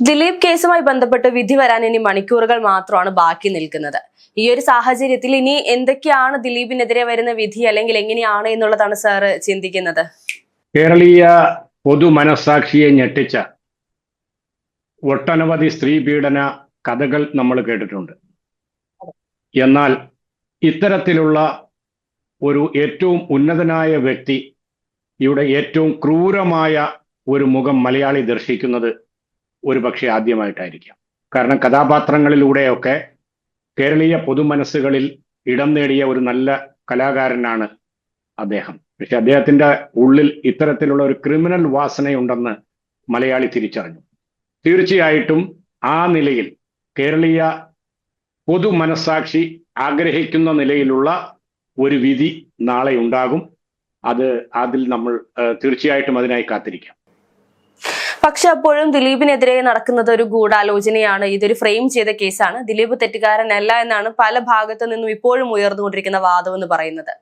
ദിലീപ് കേസുമായി ബന്ധപ്പെട്ട് വിധി വരാൻ ഇനി മണിക്കൂറുകൾ മാത്രമാണ് ബാക്കി നിൽക്കുന്നത്. ഈ ഒരു സാഹചര്യത്തിൽ ഇനി എന്തൊക്കെയാണ് ദിലീപിനെതിരെ വരുന്ന വിധി അല്ലെങ്കിൽ എങ്ങനെയാണ് എന്നുള്ളതാണ് സാറ് ചിന്തിക്കുന്നത്? കേരളീയ പൊതു മനസാക്ഷിയെ ഞെട്ടിച്ച ഒട്ടനവധി സ്ത്രീ പീഡന കഥകൾ നമ്മൾ കേട്ടിട്ടുണ്ട്. എന്നാൽ ഇത്തരത്തിലുള്ള ഒരു ഏറ്റവും ഉന്നതനായ വ്യക്തി ഇവിടെ ഏറ്റവും ക്രൂരമായ ഒരു മുഖം മലയാളി ദർശിക്കുന്നത് ഒരു പക്ഷേ ആദ്യമായിട്ടായിരിക്കാം. കാരണം കഥാപാത്രങ്ങളിലൂടെയൊക്കെ കേരളീയ പൊതുമനസ്സുകളിൽ ഇടം നേടിയ ഒരു നല്ല കലാകാരനാണ് അദ്ദേഹം. പക്ഷെ അദ്ദേഹത്തിന്റെ ഉള്ളിൽ ഇത്തരത്തിലുള്ള ഒരു ക്രിമിനൽ വാസനയുണ്ടെന്ന് മലയാളി തിരിച്ചറിഞ്ഞു. തീർച്ചയായിട്ടും ആ നിലയിൽ കേരളീയ പൊതു മനസ്സാക്ഷി ആഗ്രഹിക്കുന്ന നിലയിലുള്ള ഒരു വിധി നാളെ ഉണ്ടാകും. അത് അതിൽ നമ്മൾ തീർച്ചയായിട്ടും അതിനായി കാത്തിരിക്കാം. പക്ഷെ അപ്പോഴും ദിലീപിനെതിരെ നടക്കുന്നത് ഒരു ഗൂഢാലോചനയാണ്. ഇതൊരു ഫ്രെയിം ചെയ്ത കേസാണ്. ദിലീപ് തെറ്റുകാരനല്ല എന്നാണ് പല ഭാഗത്തു നിന്നും ഇപ്പോഴും ഉയർന്നുകൊണ്ടിരിക്കുന്ന വാദം എന്ന് പറയുന്നത്.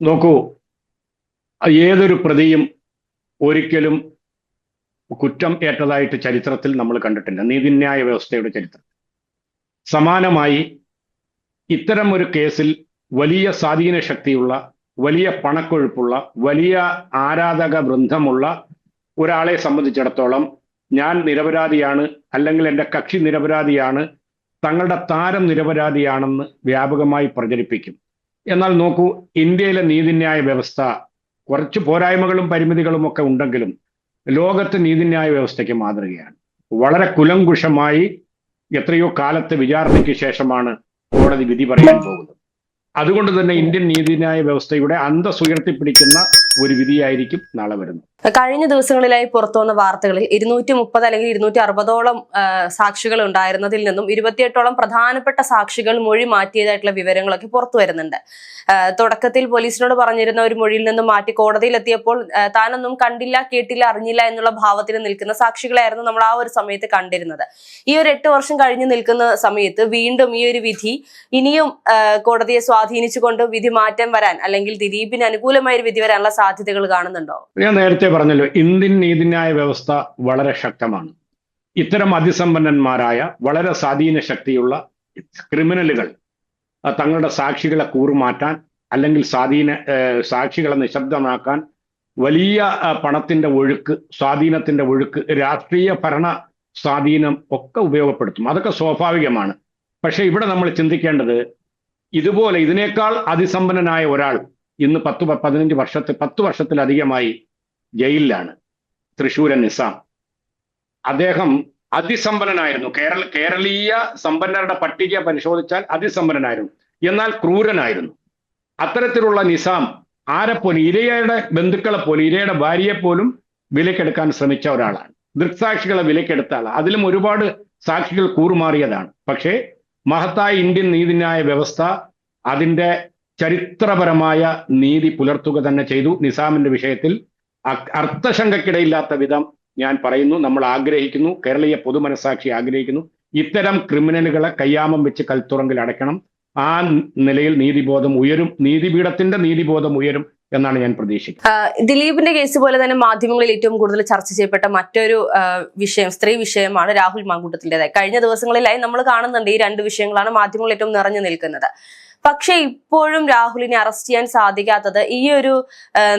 നോക്കൂ ഏതൊരു പ്രതിയും ഒരിക്കലും കുറ്റം ഏറ്റതായിട്ട് ചരിത്രത്തിൽ നമ്മൾ കണ്ടിട്ടില്ല. നീതിന്യായ വ്യവസ്ഥയുടെ ചരിത്രം സമാനമായി ഇത്തരം ഒരു കേസിൽ വലിയ സ്വാധീന ശക്തിയുള്ള വലിയ പണക്കൊഴുപ്പുള്ള വലിയ ആരാധക വൃന്ദമുള്ള ഒരാളെ സംബന്ധിച്ചിടത്തോളം ഞാൻ നിരപരാധിയാണ് അല്ലെങ്കിൽ എന്റെ കക്ഷി നിരപരാധിയാണ് തങ്ങളുടെ താരം നിരപരാധിയാണെന്ന് വ്യാപകമായി പ്രചരിപ്പിക്കും. എന്നാൽ നോക്കൂ ഇന്ത്യയിലെ നീതിന്യായ വ്യവസ്ഥ കുറച്ച് പോരായ്മകളും പരിമിതികളും ഒക്കെ ഉണ്ടെങ്കിലും ലോകത്തെ നീതിന്യായ വ്യവസ്ഥയ്ക്ക് മാതൃകയാണ്. വളരെ കുലങ്കുഷമായി എത്രയോ കാലത്തെ വിചാരണയ്ക്ക് ശേഷമാണ് കോടതി വിധി പറയാൻ പോകുന്നത്. അതുകൊണ്ട് തന്നെ ഇന്ത്യൻ നീതിന്യായ വ്യവസ്ഥയുടെ അന്തസ്സുയർത്തിപ്പിടിക്കുന്ന ഒരു വിധിയായിരിക്കും നാളെ വരുന്നത്. കഴിഞ്ഞ ദിവസങ്ങളിലായി പുറത്തു വന്ന വാർത്തകളിൽ ഇരുന്നൂറ്റി മുപ്പത് അല്ലെങ്കിൽ ഇരുന്നൂറ്റി അറുപതോളം സാക്ഷികൾ ഉണ്ടായിരുന്നതിൽ നിന്നും ഇരുപത്തിയെട്ടോളം പ്രധാനപ്പെട്ട സാക്ഷികൾ മൊഴി മാറ്റിയതായിട്ടുള്ള വിവരങ്ങളൊക്കെ പുറത്തു വരുന്നുണ്ട്. തുടക്കത്തിൽ പോലീസിനോട് പറഞ്ഞിരുന്ന ഒരു മൊഴിയിൽ നിന്നും മാറ്റി കോടതിയിൽ എത്തിയപ്പോൾ താനൊന്നും കണ്ടില്ല കേട്ടില്ല അറിഞ്ഞില്ല എന്നുള്ള ഭാവത്തിൽ നിൽക്കുന്ന സാക്ഷികളായിരുന്നു നമ്മൾ ആ ഒരു സമയത്ത് കണ്ടിരുന്നത്. ഈ ഒരു എട്ട് വർഷം കഴിഞ്ഞു നിൽക്കുന്ന സമയത്ത് വീണ്ടും ഈ ഒരു വിധി ഇനിയും കോടതിയെ സ്വാധീനിച്ചുകൊണ്ട് വിധി മാറ്റം വരാൻ അല്ലെങ്കിൽ ദിലീപിന് അനുകൂലമായ ഒരു വിധി വരാനുള്ള സാധ്യതകൾ കാണുന്നുണ്ടോ? ഞാൻ നേരത്തെ പറഞ്ഞല്ലോ ഇന്ത്യൻ നീതിന്യായ വ്യവസ്ഥ വളരെ ശക്തമാണ്. ഇത്തരം അതിസമ്പന്നന്മാരായ വളരെ സ്വാധീന ശക്തിയുള്ള ക്രിമിനലുകൾ തങ്ങളുടെ സാക്ഷികളെ കൂറുമാറ്റാൻ അല്ലെങ്കിൽ സ്വാധീന സാക്ഷികളെ നിശബ്ദമാക്കാൻ വലിയ പണത്തിന്റെ ഒഴുക്ക് സ്വാധീനത്തിന്റെ ഒഴുക്ക് രാഷ്ട്രീയ ഭരണ സ്വാധീനം ഒക്കെ ഉപയോഗപ്പെടുത്തും. അതൊക്കെ സ്വാഭാവികമാണ്. പക്ഷേ ഇവിടെ നമ്മൾ ചിന്തിക്കേണ്ടത് ഇതുപോലെ ഇതിനേക്കാൾ അതിസമ്പന്നനായ ഒരാൾ ഇന്ന് പത്ത് പതിനഞ്ച് വർഷത്തെ പത്ത് വർഷത്തിലധികമായി ജയിലിലാണ്. തൃശൂരൻ നിസാം. അദ്ദേഹം അതിസമ്പന്നനായിരുന്നു. കേരള കേരളീയ സമ്പന്നരുടെ പട്ടിക പരിശോധിച്ചാൽ അതിസമ്പന്നനായിരുന്നു. എന്നാൽ ക്രൂരനായിരുന്നു. അത്തരത്തിലുള്ള നിസാം ആരെപ്പോലും ഇരയുടെ ബന്ധുക്കളെ പോലും ഇരയുടെ ഭാര്യയെ പോലും വിലക്കെടുക്കാൻ ശ്രമിച്ച ഒരാളാണ്. ദൃക്സാക്ഷികളെ വിലക്കെടുത്ത ആളാണ്. അതിലും ഒരുപാട് സാക്ഷികൾ കൂറുമാറിയതാണ്. പക്ഷേ മഹത്തായ ഇന്ത്യൻ നീതിന്യായ വ്യവസ്ഥ അതിന്റെ ചരിത്രപരമായ നീതി പുലർത്തുക തന്നെ ചെയ്തു നിസാമിന്റെ വിഷയത്തിൽ. അർത്ഥശങ്കക്കിടയില്ലാത്ത വിധം ഞാൻ പറയുന്നു. നമ്മൾ ആഗ്രഹിക്കുന്നു കേരളീയ പൊതുമനസാക്ഷി ആഗ്രഹിക്കുന്നു. ഇത്തരം ക്രിമിനലുകളെ കയ്യാമം വെച്ച് കൽത്തുറങ്കിൽ അടയ്ക്കണം. ആ നിലയിൽ നീതിബോധം ഉയരും. നീതിപീഠത്തിന്റെ നീതിബോധം ഉയരും എന്നാണ് ഞാൻ പ്രതീക്ഷിക്കുന്നത്. ദിലീപിന്റെ കേസ് പോലെ തന്നെ മാധ്യമങ്ങളിൽ ഏറ്റവും കൂടുതൽ ചർച്ച ചെയ്യപ്പെട്ട മറ്റൊരു വിഷയം സ്ത്രീ വിഷയമാണ് രാഹുൽ മാങ്കൂട്ടത്തിന്റെതായി കഴിഞ്ഞ ദിവസങ്ങളിലായി നമ്മൾ കാണുന്നുണ്ട് ഈ രണ്ട് വിഷയങ്ങളാണ് മാധ്യമങ്ങളിൽ ഏറ്റവും നിറഞ്ഞു നിൽക്കുന്നത്. പക്ഷേ ഇപ്പോഴും രാഹുലിനെ അറസ്റ്റ് ചെയ്യാൻ സാധിക്കാത്തത് ഈ ഒരു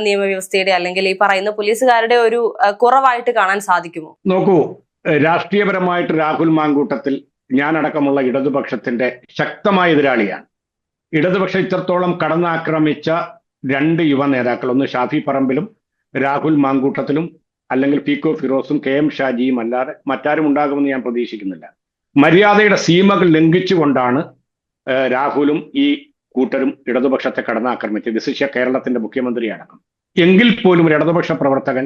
നിയമവ്യവസ്ഥയുടെ അല്ലെങ്കിൽ ഈ പറയുന്ന പോലീസുകാരുടെ ഒരു കുറവായിട്ട് കാണാൻ സാധിക്കുമോ? നോക്കൂ രാഷ്ട്രീയപരമായിട്ട് രാഹുൽ മാങ്കൂട്ടത്തിൽ ഞാനടക്കമുള്ള ഇടതുപക്ഷത്തിന്റെ ശക്തമായ എതിരാളിയാണ്. ഇടതുപക്ഷം ഇത്രത്തോളം കടന്നാക്രമിച്ച രണ്ട് യുവ നേതാക്കൾ ഒന്ന് ഷാഫി പറമ്പിലും രാഹുൽ മാങ്കൂട്ടത്തിലും അല്ലെങ്കിൽ പീക്കോ ഫിറോസും കെ എം ഷാജിയും അല്ലാതെ മറ്റാരും ഉണ്ടാകുമെന്ന് ഞാൻ പ്രതീക്ഷിക്കുന്നില്ല. മര്യാദയുടെ സീമകൾ ലംഘിച്ചുകൊണ്ടാണ് രാഹുലും ഈ കൂട്ടരും ഇടതുപക്ഷത്തെ കടന്നാക്രമിച്ച് വിശിഷ്യ കേരളത്തിന്റെ മുഖ്യമന്ത്രി അടക്കം എങ്കിൽ പോലും ഒരു ഇടതുപക്ഷ പ്രവർത്തകൻ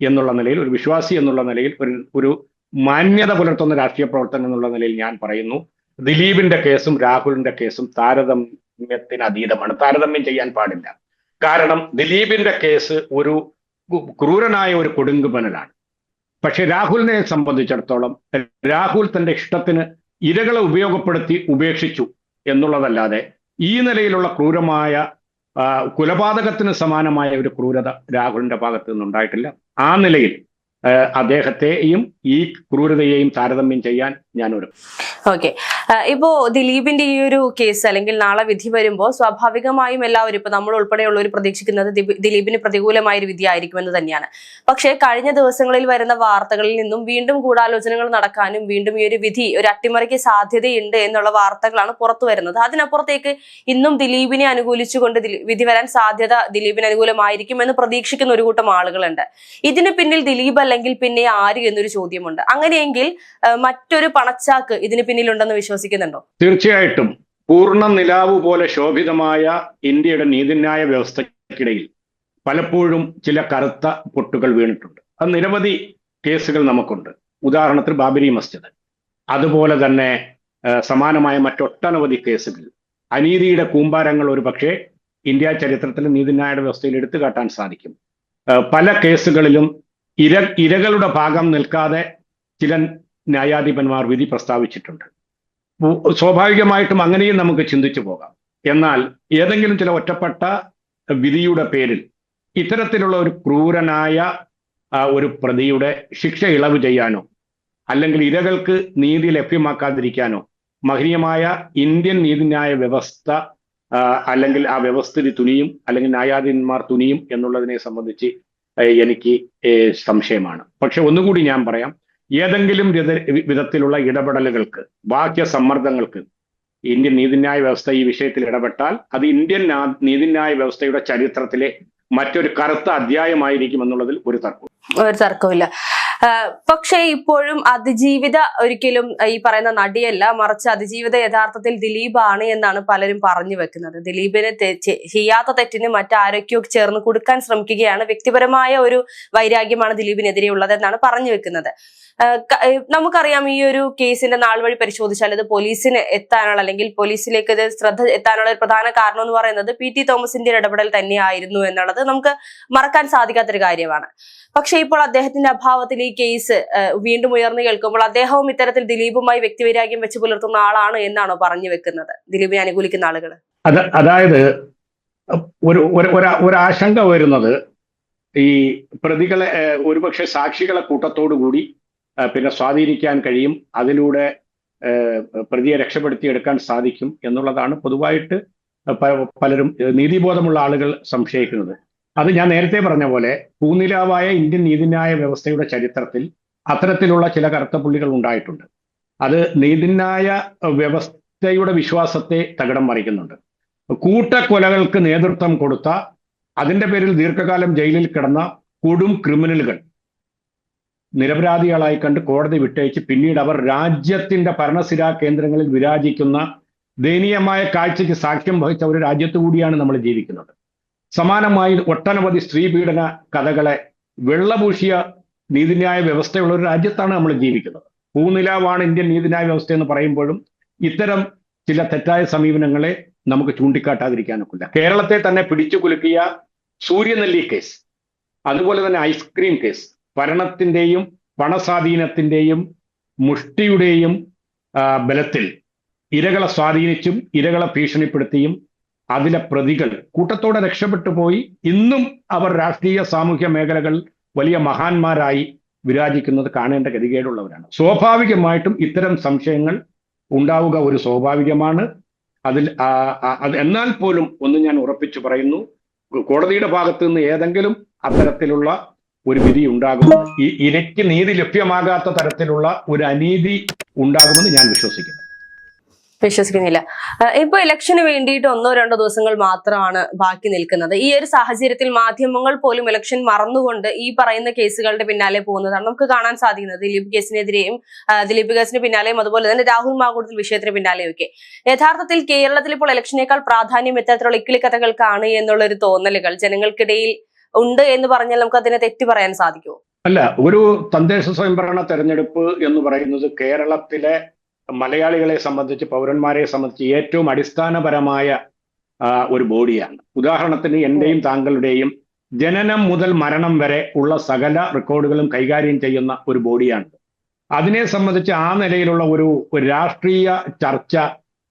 എന്നുള്ള നിലയിൽ ഒരു വിശ്വാസി എന്നുള്ള നിലയിൽ ഒരു ഒരു മാന്യത പുലർത്തുന്ന രാഷ്ട്രീയ പ്രവർത്തനം എന്നുള്ള നിലയിൽ ഞാൻ പറയുന്നു ദിലീപിന്റെ കേസും രാഹുലിന്റെ കേസും താരതമ്യത്തിന് അതീതമാണ്. താരതമ്യം ചെയ്യാൻ പാടില്ല. കാരണം ദിലീപിന്റെ കേസ് ഒരു ക്രൂരനായ ഒരു കൊടുങ്കുപനലാണ് പക്ഷെ രാഹുലിനെ സംബന്ധിച്ചിടത്തോളം രാഹുൽ തന്റെ ഇഷ്ടത്തിന് ഇരകളെ ഉപയോഗപ്പെടുത്തി ഉപേക്ഷിച്ചു. എന്നുള്ളതല്ലാതെ ഈ നിലയിലുള്ള ക്രൂരമായ കുലപാതകത്തിന് സമാനമായ ഒരു ക്രൂരത രാഹുലിന്റെ ഭാഗത്ത് നിന്നുണ്ടായിട്ടില്ല. ആ നിലയിൽ അദ്ദേഹത്തെയും ഈ ക്രൂരതയെയും താരതമ്യം ചെയ്യാൻ ഞാൻ ഒരു ഓക്കെ ഇപ്പോ ദിലീപിന്റെ ഈ ഒരു കേസ് അല്ലെങ്കിൽ നാളെ വിധി വരുമ്പോൾ സ്വാഭാവികമായും എല്ലാവരും ഇപ്പൊ നമ്മൾ ഉൾപ്പെടെയുള്ളവർ പ്രതീക്ഷിക്കുന്നത് ദിലീപിന് പ്രതികൂലമായ ഒരു വിധി ആയിരിക്കുമെന്ന് തന്നെയാണ്. പക്ഷേ കഴിഞ്ഞ ദിവസങ്ങളിൽ വരുന്ന വാർത്തകളിൽ നിന്നും വീണ്ടും ഗൂഢാലോചനകൾ നടക്കാനും വീണ്ടും ഈ ഒരു വിധി ഒരു അട്ടിമറിക്ക് സാധ്യതയുണ്ട് എന്നുള്ള വാർത്തകളാണ് പുറത്തു വരുന്നത്. അതിനപ്പുറത്തേക്ക് ഇന്നും ദിലീപിനെ അനുകൂലിച്ചുകൊണ്ട് വിധി വരാൻ സാധ്യത ദിലീപിന് അനുകൂലമായിരിക്കും എന്ന് പ്രതീക്ഷിക്കുന്ന ഒരു കൂട്ടം ആളുകളുണ്ട്. ഇതിന് പിന്നിൽ ദിലീപ് അല്ലെങ്കിൽ പിന്നെ ആര് എന്നൊരു ചോദ്യമുണ്ട്. അങ്ങനെയെങ്കിൽ മറ്റൊരു മറ്റൊരു പണച്ചാക്ക് ഇതിന് പിന്നിലുണ്ടെന്ന് വിശ്വസിക്കുന്നുണ്ടോ? തീർച്ചയായിട്ടും. പൂർണ നിലാവ് പോലെ ശോഭിതമായ ഇന്ത്യയുടെ നീതിന്യായ വ്യവസ്ഥക്കിടയിൽ പലപ്പോഴും ചില കറുത്ത പൊട്ടുകൾ വീണിട്ടുണ്ട്. അത് നിരവധി കേസുകൾ നമുക്കുണ്ട്. ഉദാഹരണത്തിന് ബാബരി മസ്ജിദ്. അതുപോലെ തന്നെ സമാനമായ മറ്റൊട്ടനവധി കേസുകൾ. അനീതിയുടെ കൂമ്പാരങ്ങൾ ഒരു പക്ഷേ ഇന്ത്യ ചരിത്രത്തിൽ നീതിന്യായ വ്യവസ്ഥയിൽ എടുത്തു കാട്ടാൻ സാധിക്കും പല കേസുകളിലും ഇര ഇരകളുടെ ഭാഗം നിൽക്കാതെ ചില ന്യായാധിപന്മാർ വിധി പ്രസ്താവിച്ചിട്ടുണ്ട്. സ്വാഭാവികമായിട്ടും അങ്ങനെയും നമുക്ക് ചിന്തിച്ചു പോകാം. എന്നാൽ ഏതെങ്കിലും ചില ഒറ്റപ്പെട്ട വിധിയുടെ പേരിൽ ഇത്തരത്തിലുള്ള ഒരു ക്രൂരനായ ഒരു പ്രതിയുടെ ശിക്ഷ ഇളവ് ചെയ്യാനോ അല്ലെങ്കിൽ ഇരകൾക്ക് നീതി ലഭ്യമാക്കാതിരിക്കാനോ മഹനീയമായ ഇന്ത്യൻ നീതിന്യായ വ്യവസ്ഥ അല്ലെങ്കിൽ ആ വ്യവസ്ഥിതി തുനിയും അല്ലെങ്കിൽ ന്യായാധീന്മാർ തുനിയും എന്നുള്ളതിനെ സംബന്ധിച്ച് എനിക്ക് സംശയമാണ്. പക്ഷെ ഒന്നുകൂടി ഞാൻ പറയാം. ഏതെങ്കിലും വിധ- വിധത്തിലുള്ള ഇടപെടലുകൾക്ക് ബാഹ്യ സമ്മർദ്ദങ്ങൾക്ക് ഇന്ത്യൻ നീതിന്യായ വ്യവസ്ഥ ഈ വിഷയത്തിൽ ഇടപെട്ടാൽ അത് ഇന്ത്യൻ നീതിന്യായ വ്യവസ്ഥയുടെ ചരിത്രത്തിലെ മറ്റൊരു കറുത്ത അധ്യായമായിരിക്കും എന്നുള്ളതിൽ ഒരു തർക്കവും ഒരു തർക്കമില്ല പക്ഷേ ഇപ്പോഴും അതിജീവിത ഒരിക്കലും ഈ പറയുന്ന നടിയല്ല മറിച്ച് അതിജീവിത യഥാർത്ഥത്തിൽ ദിലീപാണ് എന്നാണ് പലരും പറഞ്ഞു വെക്കുന്നത്. ദിലീപിന് ചെയ്യാത്ത തെറ്റിന് മറ്റാരൊക്കെയോ ചേർന്ന് കൊടുക്കാൻ ശ്രമിക്കുകയാണ്. വ്യക്തിപരമായ ഒരു വൈരാഗ്യമാണ് ദിലീപിനെതിരെ ഉള്ളതെന്നാണ് പറഞ്ഞു വെക്കുന്നത്. നമുക്കറിയാം ഈ ഒരു കേസിന്റെ നാൾ വഴി പരിശോധിച്ചാൽ ഇത് പോലീസിന് എത്താനുള്ള അല്ലെങ്കിൽ പോലീസിലേക്ക് ഇത് ശ്രദ്ധ എത്താനുള്ള ഒരു പ്രധാന കാരണം എന്ന് പറയുന്നത് പി ടി തോമസിന്റെ ഇടപെടൽ തന്നെയായിരുന്നു എന്നുള്ളത് നമുക്ക് മറക്കാൻ സാധിക്കാത്തൊരു കാര്യമാണ്. പക്ഷേ ഇപ്പോൾ അദ്ദേഹത്തിന്റെ അഭാവത്തിൽ ഈ കേസ് വീണ്ടും ഉയർന്നു കേൾക്കുമ്പോൾ അദ്ദേഹവും ഇത്തരത്തിൽ ദിലീപുമായി വ്യക്തിവൈരാഗ്യം വെച്ച് പുലർത്തുന്ന ആളാണ് എന്നാണോ പറഞ്ഞു വെക്കുന്നത്? ദിലീപിനെ അനുകൂലിക്കുന്ന ആളുകൾ അത് അതായത് ഒരു ഒരു ആശങ്ക വരുന്നത് ഈ പ്രതികളെ ഒരുപക്ഷെ സാക്ഷികളെ കൂട്ടത്തോടു കൂടി പിന്നെ സ്വാധീനിക്കാൻ കഴിയും അതിലൂടെ പ്രതിയെ രക്ഷപ്പെടുത്തിയെടുക്കാൻ സാധിക്കും എന്നുള്ളതാണ് പൊതുവായിട്ട് പലരും നീതിബോധമുള്ള ആളുകൾ സംശയിക്കുന്നത്. അത് ഞാൻ നേരത്തെ പറഞ്ഞ പോലെ പൂനിലാവായ ഇന്ത്യൻ നീതിന്യായ വ്യവസ്ഥയുടെ ചരിത്രത്തിൽ അത്തരത്തിലുള്ള ചില കറുത്ത പുള്ളികൾ ഉണ്ടായിട്ടുണ്ട്. അത് നീതിന്യായ വ്യവസ്ഥയുടെ വിശ്വാസത്തെ തകിടം മറിക്കുന്നുണ്ട്. കൂട്ടക്കൊലകൾക്ക് നേതൃത്വം കൊടുത്ത അതിന്റെ പേരിൽ ദീർഘകാലം ജയിലിൽ കിടന്ന കൊടും ക്രിമിനലുകൾ നിരപരാധികളായി കണ്ട് കോടതി വിട്ടയച്ച് പിന്നീട് അവർ രാജ്യത്തിന്റെ ഭരണസിരാ കേന്ദ്രങ്ങളിൽ വിരാജിക്കുന്ന ദയനീയമായ കാഴ്ചയ്ക്ക് സാക്ഷ്യം വഹിച്ച ഒരു രാജ്യത്തു കൂടിയാണ് നമ്മൾ ജീവിക്കുന്നത്. സമാനമായി ഒട്ടനവധി സ്ത്രീ പീഡന കഥകളെ വെള്ളപൂശിയ നീതിന്യായ വ്യവസ്ഥയുള്ള ഒരു രാജ്യത്താണ് നമ്മൾ ജീവിക്കുന്നത്. പൂനിലാവാണ് ഇന്ത്യൻ നീതിന്യായ വ്യവസ്ഥ എന്ന് പറയുമ്പോഴും ഇത്തരം ചില തെറ്റായ സമീപനങ്ങളെ നമുക്ക് ചൂണ്ടിക്കാട്ടാതിരിക്കാനൊക്കില്ല. കേരളത്തെ തന്നെ പിടിച്ചു കുലുക്കിയ സൂര്യനെല്ലി കേസ് അതുപോലെ തന്നെ ഐസ്ക്രീം കേസ് ഭരണത്തിന്റെയും പണസ്വാധീനത്തിന്റെയും മുഷ്ടിയുടെയും ബലത്തിൽ ഇരകളെ സ്വാധീനിച്ചും ഇരകളെ ഭീഷണിപ്പെടുത്തിയും അതിലെ പ്രതികൾ കൂട്ടത്തോടെ രക്ഷപ്പെട്ടു പോയി. ഇന്നും അവർ രാഷ്ട്രീയ സാമൂഹ്യ മേഖലകൾ വലിയ മഹാന്മാരായി വിരാജിക്കുന്നത് കാണേണ്ട ഗതികേടുള്ളവരാണ്. സ്വാഭാവികമായിട്ടും ഇത്തരം സംശയങ്ങൾ ഉണ്ടാവുക ഒരു സ്വാഭാവികമാണ്. അതിൽ എന്നാൽ പോലും ഒന്ന് ഞാൻ ഉറപ്പിച്ചു പറയുന്നു കോടതിയുടെ ഭാഗത്ത് നിന്ന് ഏതെങ്കിലും അത്തരത്തിലുള്ള ഒരു വിധി ഉണ്ടാകുമെന്ന് ഇരയ്ക്ക് നീതി ലഭ്യമാകാത്ത തരത്തിലുള്ള ഒരു അനീതി ഉണ്ടാകുമെന്ന് ഞാൻ വിശ്വസിക്കുന്നു. വിശ്വസിക്കുന്നില്ല. ഇപ്പൊ ഇലക്ഷന് വേണ്ടിയിട്ട് ഒന്നോ രണ്ടോ ദിവസങ്ങൾ മാത്രമാണ് ബാക്കി നിൽക്കുന്നത്. ഈ ഒരു സാഹചര്യത്തിൽ മാധ്യമങ്ങൾ പോലും ഇലക്ഷൻ മറന്നുകൊണ്ട് ഈ പറയുന്ന കേസുകളുടെ പിന്നാലെ പോകുന്നതാണ് നമുക്ക് കാണാൻ സാധിക്കുന്നത്. ദിലീപ് കേസിനെതിരെയും ദിലീപ് കേസിന് പിന്നാലെയും അതുപോലെ തന്നെ രാഹുൽ മാകൂടത്തിൽ വിഷയത്തിന് പിന്നാലെയും ഒക്കെ യഥാർത്ഥത്തിൽ കേരളത്തിൽ ഇപ്പോൾ ഇലക്ഷനേക്കാൾ പ്രാധാന്യം ഇത്തരത്തിലുള്ള ഇക്കിളിക്കഥകൾക്കാണ് എന്നുള്ള ഒരു തോന്നലുകൾ ജനങ്ങൾക്കിടയിൽ ഉണ്ട് എന്ന് പറഞ്ഞാൽ നമുക്ക് അതിനെ തെറ്റി പറയാൻ സാധിക്കുമോ? അല്ല ഒരു തദ്ദേശ സ്വയംഭരണ തെരഞ്ഞെടുപ്പ് എന്ന് പറയുന്നത് കേരളത്തിലെ മലയാളികളെ സംബന്ധിച്ച് പൗരന്മാരെ സംബന്ധിച്ച് ഏറ്റവും അടിസ്ഥാനപരമായ ഒരു ബോഡിയാണ്. ഉദാഹരണത്തിന് എന്റെയും താങ്കളുടെയും ജനനം മുതൽ മരണം വരെ ഉള്ള സകല റെക്കോർഡുകളും കൈകാര്യം ചെയ്യുന്ന ഒരു ബോഡിയാണ് അതിനെ സംബന്ധിച്ച് ആ നിലയിലുള്ള ഒരു രാഷ്ട്രീയ ചർച്ച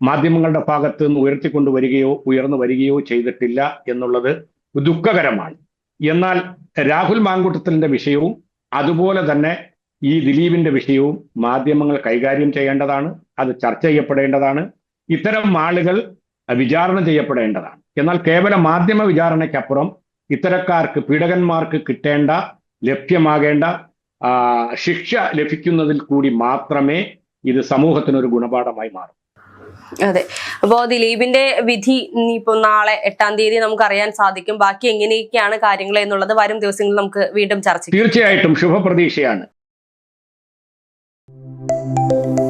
മാധ്യമങ്ങളുടെ ഭാഗത്ത് നിന്ന് ഉയർത്തിക്കൊണ്ടുവരികയോ ഉയർന്നു വരികയോ ചെയ്തിട്ടില്ല എന്നുള്ളത് ദുഃഖകരമാണ്. എന്നാൽ രാഹുൽ മാങ്കൂട്ടത്തിന്റെ വിഷയവും അതുപോലെ തന്നെ ഈ ദിലീപിന്റെ വിഷയവും മാധ്യമങ്ങൾ കൈകാര്യം ചെയ്യേണ്ടതാണ് അത് ചർച്ച ചെയ്യപ്പെടേണ്ടതാണ് ഇത്തരം ആളുകൾ വിചാരണ ചെയ്യപ്പെടേണ്ടതാണ്. എന്നാൽ കേവല മാധ്യമ വിചാരണയ്ക്കപ്പുറം ഇത്തരക്കാർക്ക് പീഡകന്മാർക്ക് കിട്ടേണ്ട ലഭ്യമാകേണ്ട ശിക്ഷ ലഭിക്കുന്നതിൽ കൂടി മാത്രമേ ഇത് സമൂഹത്തിനൊരു ഗുണപാഠമായി മാറും. അതെ. അപ്പോ ദിലീപിന്റെ വിധി ഇപ്പൊ നാളെ എട്ടാം തീയതി നമുക്ക് അറിയാൻ സാധിക്കും. ബാക്കി എങ്ങനെയൊക്കെയാണ് കാര്യങ്ങൾ എന്നുള്ളത് വരും ദിവസങ്ങളിൽ നമുക്ക് വീണ്ടും ചർച്ച ചെയ്യാം. തീർച്ചയായിട്ടും ശുഭപ്രതീക്ഷയാണ്. Música